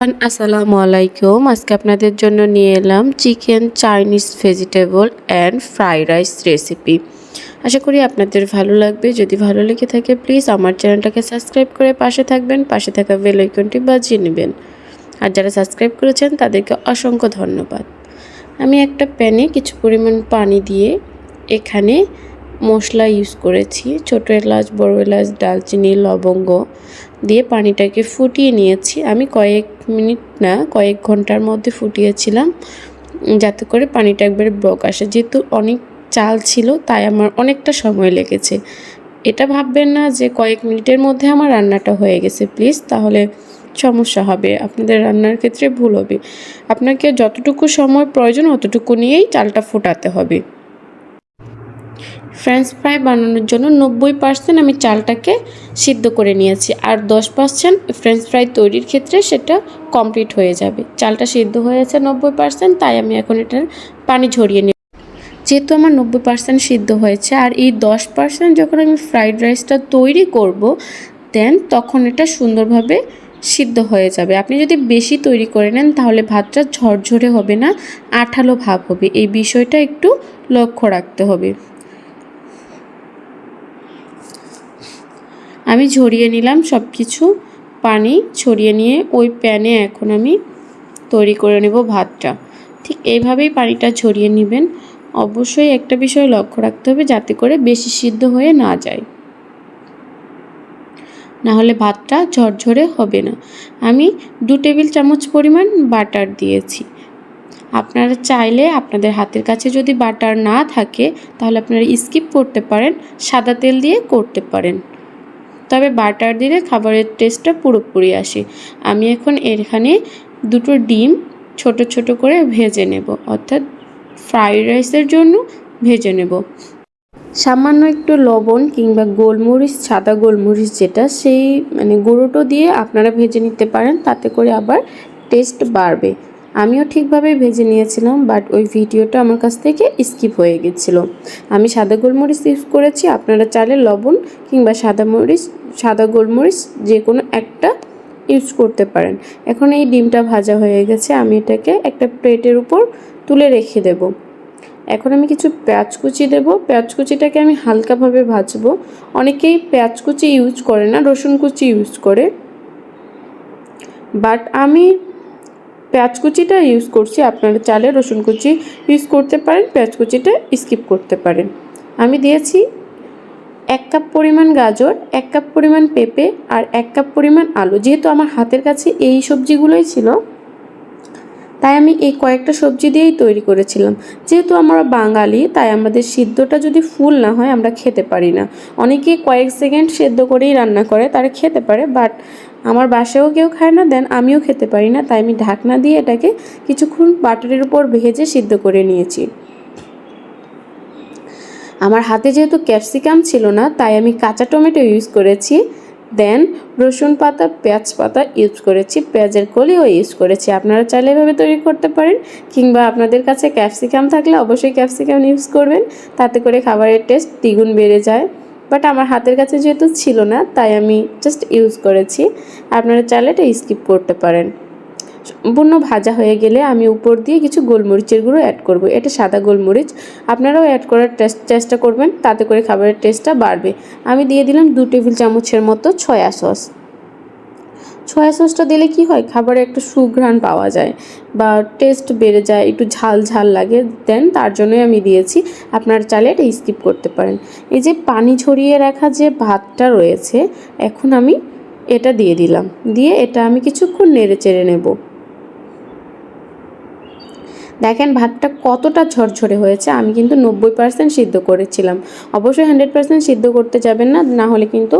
আসসালামু আলাইকুম। আজকে আপনাদের জন্য নিয়ে এলাম chicken Chinese vegetable and fried rice recipe. আশা করি আপনাদের ভালো লাগবে। যদি ভালো লেগে থাকে, প্লিজ আমার চ্যানেলটাকে সাবস্ক্রাইব করে পাশে থাকবেন। পাশে থাকা বেল আইকনটি বাজিয়ে নেবেন। আর যারা সাবস্ক্রাইব করেছেন, তাদেরকে অসংখ্য ধন্যবাদ। আমি একটা প্যানে কিছু পরিমাণ পানি দিয়ে এখানে মশলা ইউজ করেছি, ছোটো এলাচ, বড় এলাচ, ডালচিনি, লবঙ্গ দিয়ে পানিটাকে ফুটিয়ে নিয়েছি। আমি কয়েক মিনিট না, কয়েক ঘণ্টার মধ্যে ফুটিয়েছিলাম যাতে করে পানিটা একবারে ব্লক আসে। যেহেতু অনেক চাল ছিল, তাই আমার অনেকটা সময় লেগেছে। এটা ভাববেন না যে কয়েক মিনিটের মধ্যে আমার রান্নাটা হয়ে গেছে, প্লিজ। তাহলে সমস্যা হবে, আপনাদের রান্নার ক্ষেত্রে ভুল হবে। আপনাকে যতটুকু সময় প্রয়োজন, অতটুকু নিয়েই চালটা ফোটাতে হবে। ফ্রেঞ্চ ফ্রাই বানানোর জন্য নব্বই পার্সেন্ট আমি চালটাকে সিদ্ধ করে নিয়েছি। আর দশ পার্সেন্ট ফ্রেঞ্চ ফ্রাই তৈরির ক্ষেত্রে সেটা কমপ্লিট হয়ে যাবে। চালটা সিদ্ধ হয়েছে নব্বই পার্সেন্ট তাই আমি এখন এটার পানি ঝরিয়ে নিই যেহেতু আমার নব্বই পার্সেন্ট সিদ্ধ হয়েছে আর এই দশ পার্সেন্ট যখন আমি ফ্রাইড রাইসটা তৈরি করব দেন তখন এটা সুন্দরভাবে সিদ্ধ হয়ে যাবে। আপনি যদি বেশি তৈরি করে নেন, তাহলে ভাতটা ঝরঝরে হবে না, আঠালো ভাব হবে। এই বিষয়টা একটু লক্ষ্য রাখতে হবে। আমি ঝরিয়ে নিলাম সব কিছু পানি ছড়িয়ে নিয়ে ওই প্যানে এখন আমি তৈরি করে নেব ভাতটা। ঠিক এইভাবেই পানিটা ছড়িয়ে নেবেন। অবশ্যই একটা বিষয় লক্ষ্য রাখতে হবে যাতে করে বেশি সিদ্ধ হয়ে না যায়। না হলে ভাতটা ঝরঝরে হবে না। আমি দু টেবিল চামচ পরিমাণ বাটার দিয়েছি। আপনারা চাইলে আপনাদের হাতের কাছে যদি বাটার না থাকে, তাহলে আপনারা স্কিপ করতে পারেন, সাদা তেল দিয়ে করতে পারেন। তবে বাটার দিলে খাবারের টেস্টটা পুরোপুরি আসে। আমি এখন এখানে দুটো ডিম ছোট ছোট করে ভেজে নেব, অর্থাৎ ফ্রাইড রাইসের জন্য ভেজে নেব। সামান্য একটু লবণ কিংবা গোলমরিচ, সাদা গোলমরিচ যেটা, সেই মানে গুঁড়োটো দিয়ে আপনারা ভেজে নিতে পারেন, তাতে করে আবার টেস্ট বাড়বে। আমিও ঠিকভাবে ভেজে নিয়েছিলাম বাট ওই ভিডিওটা আমার কাছ থেকে স্কিপ হয়ে গেছিল। আমি সাদা গোলমরিচ ইউজ করেছি, আপনারা চাইলে লবণ কিংবা সাদা মরিচ, সাদা গোলমরিচ যে কোনো একটা ইউজ করতে পারেন। এখন এই ডিমটা ভাজা হয়ে গেছে, আমি এটাকে একটা প্লেটের উপর তুলে রেখে দেব। এখন আমি কিছু পেঁয়াজ কুচি দেবো, পেঁয়াজ কুচিটাকে আমি হালকাভাবে ভাজবো। অনেকেই পেঁয়াজ কুচি ইউজ করে না, রসুন কুচি ইউজ করে। বাট আমি পেঁয়াজ কুচিটা ইউজ করছি, আপনারা চালে রসুন কুচি ইউজ করতে পারেন, পেঁয়াজ কুচিটা স্কিপ করতে পারেন। আমি দিয়েছি এক কাপ পরিমাণ গাজর, এক কাপ পরিমাণ পেঁপে আর এক কাপ পরিমাণ আলু। যেহেতু আমার হাতের কাছে এই সবজিগুলোই ছিল তাই আমি এই কয়েকটা সবজি দিয়েই তৈরি করেছিলাম। যেহেতু আমরা বাঙালি, তাই আমাদের সিদ্ধটা যদি ফুল না হয় আমরা খেতে পারি না। অনেকে কয়েক সেকেন্ড সেদ্ধ করেই রান্না করে, তারা খেতে পারে বাট আমার বাসায়ও কেউ খায় না দেন আমিও খেতে পারি না, তাই আমি ঢাকনা দিয়ে এটাকে কিছুক্ষণ বাটারের উপর ভেজে সিদ্ধ করে নিয়েছি। আমার হাতে যেহেতু ক্যাপসিকাম ছিল না, তাই আমি কাঁচা টমেটো ইউজ করেছি। দেন রসুন পাতা, পেঁয়াজ পাতা ইউজ করেছি। পেঁয়াজের কলিও ইউজ করেছি। আপনারা চাইলে এভাবে তৈরি করতে পারেন। কিংবা আপনাদের কাছে ক্যাপসিকাম থাকলে অবশ্যই ক্যাপসিকাম ইউজ করবেন। তাতে করে খাবারের টেস্ট দ্বিগুণ বেড়ে যায়। বাট আমার হাতের কাছে যেহেতু ছিল না, তাই আমি জাস্ট ইউজ করেছি। আপনারা চাইলে এটা স্কিপ করতে পারেন। সম্পূর্ণ ভাজা হয়ে গেলে আমি উপর দিয়ে কিছু গোলমরিচের গুঁড়ো অ্যাড করব। এটা সাদা গোলমরিচ। আপনারাও অ্যাড করার চেষ্টা করবেন, তাতে করে খাবারের টেস্টটা বাড়বে। আমি দিয়ে দিলাম দু টেবিল চামচের মতো ছয়া সস ছয়া সসটা দিলে কি হয়? খাবারে একটা সুঘ্রাণ পাওয়া যায় বা টেস্ট বেড়ে যায়, একটু ঝাল ঝাল লাগে দেন তার জন্যই আমি দিয়েছি। আপনার চাইলে এটা স্কিপ করতে পারেন। এই যে পানি ছড়িয়ে রাখা যে ভাতটা রয়েছে, এখন আমি এটা দিয়ে দিলাম। দিয়ে এটা আমি কিছুক্ষণ নেড়ে চেড়ে নেব। দেখেন ভাতটা কতটা ঝরঝরে হয়েছে, আমি কিন্তু নব্বই পার্সেন্ট সিদ্ধ করেছিলাম। অবশ্যই হান্ড্রেড পার্সেন্ট সিদ্ধ করতে যাবেন না না হলে কিন্তু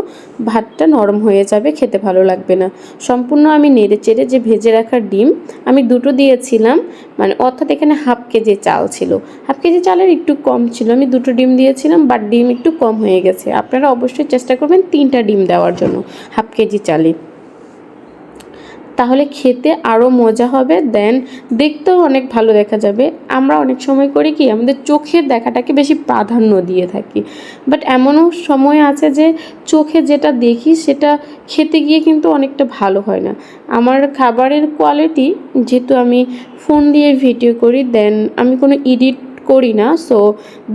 ভাতটা নরম হয়ে যাবে, খেতে ভালো লাগবে না। সম্পূর্ণ আমি নেড়ে চেড়ে যে ভেজে রাখা ডিম, আমি দুটো দিয়েছিলাম মানে অর্থাৎ এখানে হাফ কেজি চাল ছিল। হাফ কেজি চালের একটু কম ছিল, আমি দুটো ডিম দিয়েছিলাম বাট ডিম একটু কম হয়ে গেছে। আপনারা অবশ্যই চেষ্টা করবেন তিনটা ডিম দেওয়ার জন্য, হাফ কেজি চালে। তাহলে খেতে আরও মজা হবে দেন দেখতেও অনেক ভালো দেখা যাবে। আমরা অনেক সময় করি কি, আমাদের চোখের দেখাটাকে বেশি প্রাধান্য দিয়ে থাকি। বাট এমনও সময় আছে যে চোখে যেটা দেখি সেটা খেতে গিয়ে কিন্তু অনেকটা ভালো হয় না। আমার খাবারের কোয়ালিটি যেহেতু আমি ফোন দিয়ে ভিডিও করি দেন আমি কোনো এডিট করি না সো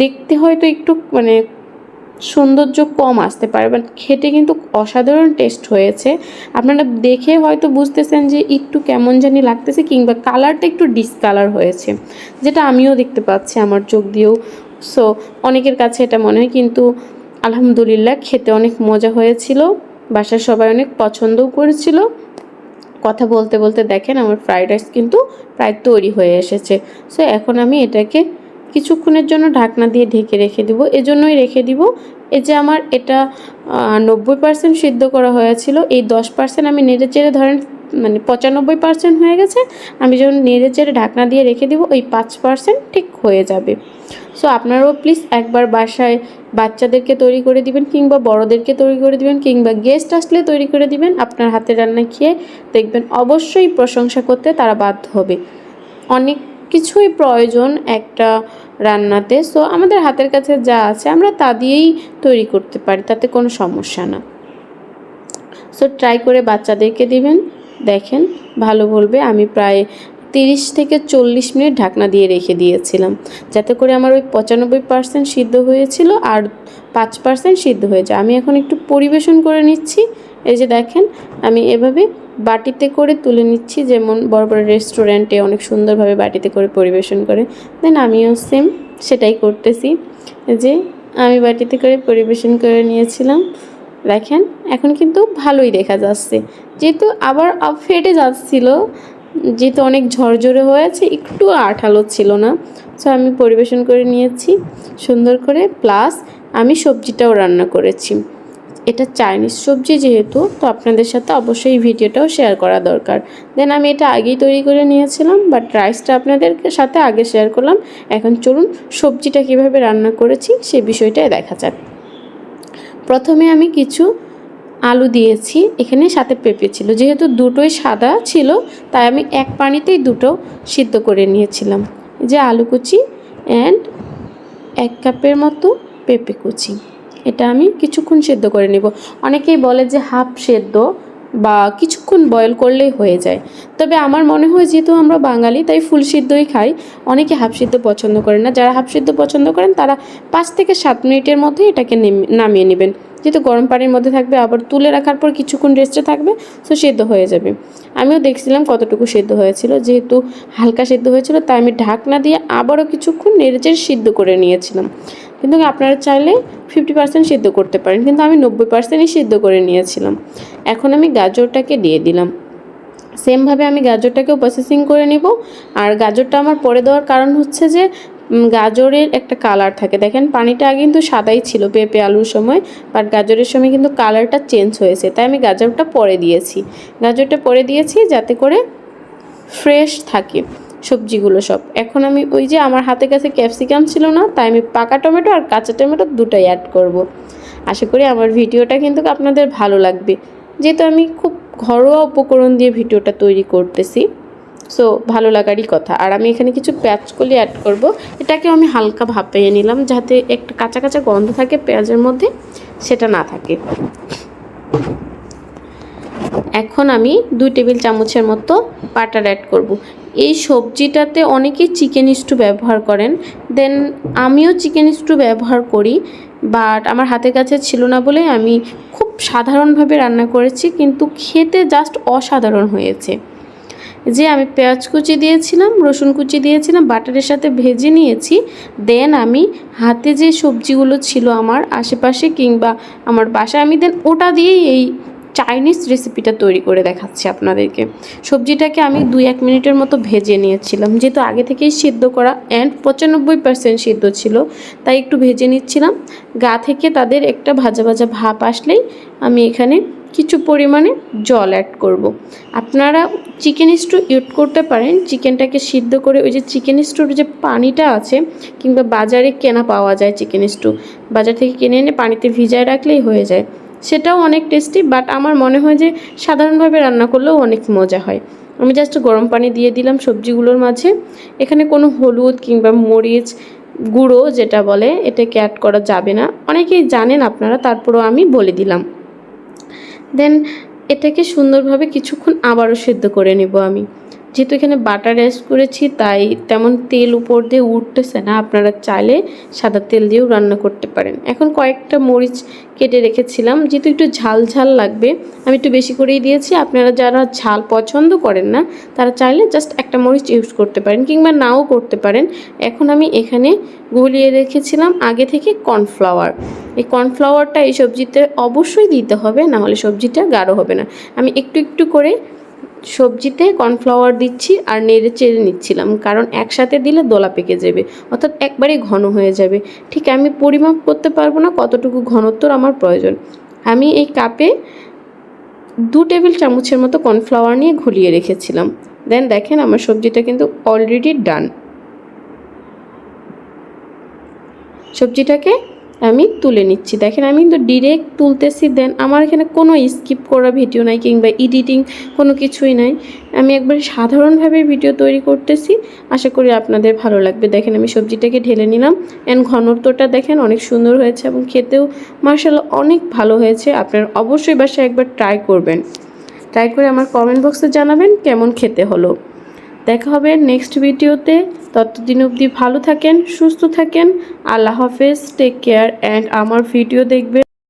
দেখতে হয়তো একটু মানে সৌন্দর্য কম আসতে পারে বাট খেতে কিন্তু অসাধারণ টেস্ট হয়েছে। আপনারা দেখে হয়তো বুঝতেছেন যে একটু কেমন জানি লাগতেছে কিংবা কালারটা একটু ডিসকালার হয়েছে, যেটা আমিও দেখতে পাচ্ছি আমার চোখ দিয়েও। সো অনেকের কাছে এটা মনে হয়, কিন্তু আলহামদুলিল্লাহ খেতে অনেক মজা হয়েছিল, বাসার সবাই অনেক পছন্দও করেছিল। কথা বলতে বলতে দেখেন আমার ফ্রাইড রাইস কিন্তু প্রায় তৈরি হয়ে এসেছে। সো এখন আমি এটাকে কিছুক্ষণের জন্য ঢাকনা দিয়ে ঢেকে রেখে দিব। এজন্যই রেখে দিব। এই যে আমার এটা নব্বই পার্সেন্ট সিদ্ধ করা হয়েছিল, এই দশ পার্সেন্ট আমি নেড়ে চেড়ে ধরেন মানে পঁচানব্বই পার্সেন্ট হয়ে গেছে, আমি যখন নেড়ে চেড়ে ঢাকনা দিয়ে রেখে দিব, ওই পাঁচ পার্সেন্ট ঠিক হয়ে যাবে। সো আপনারাও প্লিজ একবার বাসায় বাচ্চাদেরকে তৈরি করে দিবেন, কিংবা বড়দেরকে তৈরি করে দিবেন, কিংবা গেস্ট আসলে তৈরি করে দিবেন। আপনার হাতের রান্না খেয়ে দেখবেন অবশ্যই প্রশংসা করতে তারা বাধ্য হবে। অনেক কিছুই প্রয়োজন একটা রান্নাতে। সো আমাদের হাতের কাছে যা আছে, আমরা তা দিয়েই তৈরি করতে পারি, তাতে কোনো সমস্যা না। সো ট্রাই করে বাচ্চাদেরকে দিবেন। দেখেন, ভালো বলবে। আমি প্রায় তিরিশ থেকে চল্লিশ মিনিট ঢাকনা দিয়ে রেখে দিয়েছিলাম, যাতে করে আমার ওই পঁচানব্বই পার্সেন্ট সিদ্ধ হয়েছিল আর পাঁচ পার্সেন্ট সিদ্ধ হয়ে যায়। আমি এখন একটু পরিবেশন করে নিচ্ছি। এই যে দেখেন, আমি এভাবে বাটিতে করে তুলে নিচ্ছি, যেমন বড় বড় রেস্টুরেন্টে অনেক সুন্দরভাবে বাটিতে করে পরিবেশন করে। দেন আমিও সেম সেটাই করতেছি। যে আমি বাটিতে করে পরিবেশন করে নিয়েছিলাম। দেখেন, এখন কিন্তু ভালোই দেখা যাচ্ছে। যেহেতু আবার ফেটে যাচ্ছিল, যেহেতু অনেক ঝরঝরে হয়েছে, একটু আঠালো ছিল না। সো আমি পরিবেশন করে নিয়েছি সুন্দর করে। প্লাস আমি সবজিটাও রান্না করেছি। এটা চাইনিজ সবজি যেহেতু, তো আপনাদের সাথে অবশ্যই ভিডিওটাও শেয়ার করা দরকার। দেন আমি এটা আগেই তৈরি করে নিয়েছিলাম বাট রাইসটা আপনাদের সাথে আগে শেয়ার করলাম। এখন চলুন সবজিটা কীভাবে রান্না করেছি সেই বিষয়টাই দেখা যাক। প্রথমে আমি কিছু আলু দিয়েছি, এখানে সাথে পেঁপে ছিল। যেহেতু দুটোই সাদা ছিল, তাই আমি এক পানিতেই দুটো সিদ্ধ করে নিয়েছিলাম। যে আলু কুচি অ্যান্ড এক কাপের মতো পেঁপে কুচি। এটা আমি কিছুক্ষণ সেদ্ধ করে নেব। অনেকেই বলে যে হাফ সেদ্ধ বা কিছুক্ষণ বয়েল করলেই হয়ে যায়। তবে আমার মনে হয় যেহেতু আমরা বাঙালি, তাই ফুল সিদ্ধই খাই। অনেকে হাফ সিদ্ধ পছন্দ করেন না। যারা হাফ সিদ্ধ পছন্দ করেন, তারা পাঁচ থেকে সাত মিনিটের মধ্যে এটাকে নামিয়ে নেবেন। যেহেতু গরম পানির মধ্যে থাকবে, আবার তুলে রাখার পর কিছুক্ষণ রেস্টে থাকবে সো সেদ্ধ হয়ে যাবে। আমিও দেখছিলাম কতটুকু সেদ্ধ হয়েছিল। যেহেতু হালকা সেদ্ধ হয়েছিল, তাই আমি ঢাকনা দিয়ে আবারও কিছুক্ষণ নেড়েচেড়ে সিদ্ধ করে নিয়েছিলাম। কিন্তু আপনারা চাইলে ফিফটি পার্সেন্ট সিদ্ধ করতে পারেন। কিন্তু আমি নব্বই পার্সেন্টই সিদ্ধ করে নিয়েছিলাম। এখন আমি গাজরটাকে দিয়ে দিলাম। সেমভাবে আমি গাজরটাকেও প্রসেসিং করে নিব। আর গাজরটা আমার পরে দেওয়ার কারণ হচ্ছে যে গাজরের একটা কালার থাকে। দেখেন, পানিটা আগে কিন্তু সাদাই ছিল পেঁপে আলুর সময় বাট গাজরের সময় কিন্তু কালারটা চেঞ্জ হয়েছে। তাই আমি গাজরটা পরে দিয়েছি। গাজরটা পরে দিয়েছি যাতে করে ফ্রেশ থাকে। সবজিগুলো সব। এখন আমি ওই যে আমার হাতে কাছে ক্যাপসিকাম ছিল না, তাই আমি পাকা টমেটো আর কাঁচা টমেটো দুটোই অ্যাড করব। আশা করি আমার ভিডিওটা কিন্তু আপনাদের ভালো লাগবে। যেহেতু আমি খুব ঘরোয়া উপকরণ দিয়ে ভিডিওটা তৈরি করতেছি সো ভালো লাগারই কথা। আর আমি এখানে কিছু পেঁয়াজকলি অ্যাড করব। এটাকে আমি হালকা ভাপিয়ে নিলাম যাতে একটা কাঁচা কাঁচা গন্ধ থাকে পেঁয়াজের মধ্যে, সেটা না থাকে। এখন আমি দুই টেবিল চামচের মতো বাটার অ্যাড করব। এই সবজিটাতে অনেকেই চিকেন স্টু ব্যবহার করেন দেন আমিও চিকেন স্টু ব্যবহার করি বাট আমার হাতের কাছে ছিল না বলে আমি খুব সাধারণভাবে রান্না করেছি, কিন্তু খেতে জাস্ট অসাধারণ হয়েছে যে আমি পেঁয়াজ কুচি দিয়েছিলাম, রসুন কুচি দিয়েছিলাম, বাটারের সাথে ভেজে নিয়েছি দেন আমি হাতে যে সবজিগুলো ছিল আমার আশেপাশে কিংবা আমার বাসায় আমি দেন ওটা দিয়েই এই চাইনিজ রেসিপিটা তৈরি করে দেখাচ্ছি আপনাদেরকে। সবজিটাকে আমি দুই এক মিনিটের মতো ভেজে নিয়েছিলাম। যেহেতু আগে থেকেই সিদ্ধ করা অ্যান্ড পঁচানব্বই পার্সেন্ট সিদ্ধ ছিল, তাই একটু ভেজে নিচ্ছিলাম। গা থেকে তাদের একটা ভাজা ভাজা ভাপ আসলেই আমি এখানে কিছু পরিমাণে জল অ্যাড করব। আপনারা চিকেন স্টু ইউজ করতে পারেন। চিকেনটাকে সিদ্ধ করে ওই যে চিকেন স্টুর যে পানিটা আছে, কিংবা বাজারে কেনা পাওয়া যায় চিকেন স্টু বাজার থেকে কিনে এনে পানিতে ভিজায় রাখলেই হয়ে যায়। সেটাও অনেক টেস্টি বাট আমার মনে হয় যে সাধারণভাবে রান্না করলেও অনেক মজা হয়। আমি জাস্ট গরম পানি দিয়ে দিলাম সবজিগুলোর মাঝে। এখানে কোনো হলুদ কিংবা মরিচ গুঁড়ো যেটা বলে, এটাকে অ্যাড করা যাবে না। অনেকেই জানেন আপনারা, তারপরেও আমি বলে দিলাম। দেন এটাকে সুন্দরভাবে কিছুক্ষণ আবারও সেদ্ধ করে নেব আমি। যেহেতু এখানে বাটার অ্যাড করেছি, তাই তেমন তেল উপর দিয়ে উঠতেছে না। আপনারা চাইলে সাদা তেল দিয়েও রান্না করতে পারেন। এখন কয়েকটা মরিচ কেটে রেখেছিলাম। যেহেতু একটু ঝাল ঝাল লাগবে, আমি একটু বেশি করেই দিয়েছি। আপনারা যারা ঝাল পছন্দ করেন না, তারা চাইলে জাস্ট একটা মরিচ ইউজ করতে পারেন কিংবা নাও করতে পারেন। এখন আমি এখানে গলিয়ে রেখেছিলাম আগে থেকে কর্নফ্লাওয়ার এই কর্নফ্লাওয়ারটা এই সবজিতে অবশ্যই দিতে হবে না হলে সবজিটা গাঢ় হবে না। আমি একটু একটু করে সবজিতে কর্নফ্লাওয়ার দিচ্ছি আর নেড়ে চেড়ে নিচ্ছিলাম, কারণ একসাথে দিলে দোলা পেকে যাবে, অর্থাৎ একবারেই ঘন হয়ে যাবে। ঠিক আমি পরিমাপ করতে পারব না, কতটুকু ঘনত্বর আমার প্রয়োজন। আমি এই কাপে দু টেবিল চামচের মতো কর্নফ্লাওয়ার নিয়ে ঘুলিয়ে রেখেছিলাম। দেন দেখেন আমার সবজিটা কিন্তু অলরেডি ডান সবজিটাকে আমি তুলে নিচ্ছি। দেখেন, আমি কিন্তু ডিরেক্ট তুলতেছি দেন আমার এখানে কোনো স্কিপ করা ভিডিও নাই কিংবা এডিটিং কোনো কিছুই নাই। আমি একবার সাধারণভাবে ভিডিও তৈরি করতেছি, আশা করি আপনাদের ভালো লাগবে। দেখেন, আমি সবজিটাকে ঢেলে নিলাম। অ্যান্ড ঘনত্বটা দেখেন, অনেক সুন্দর হয়েছে এবং খেতেও মার্শাল অনেক ভালো হয়েছে। আপনারা অবশ্যই বাসায় একবার ট্রাই করবেন। ট্রাই করে আমার কমেন্ট বক্সে জানাবেন কেমন খেতে হলো। দেখা হবে নেক্সট ভিডিওতে ততদিন অবধি ভালো থাকেন, সুস্থ থাকেন। আল্লাহ হাফেজ টেক কেয়ার অ্যান্ড আমার ভিডিও দেখবেন।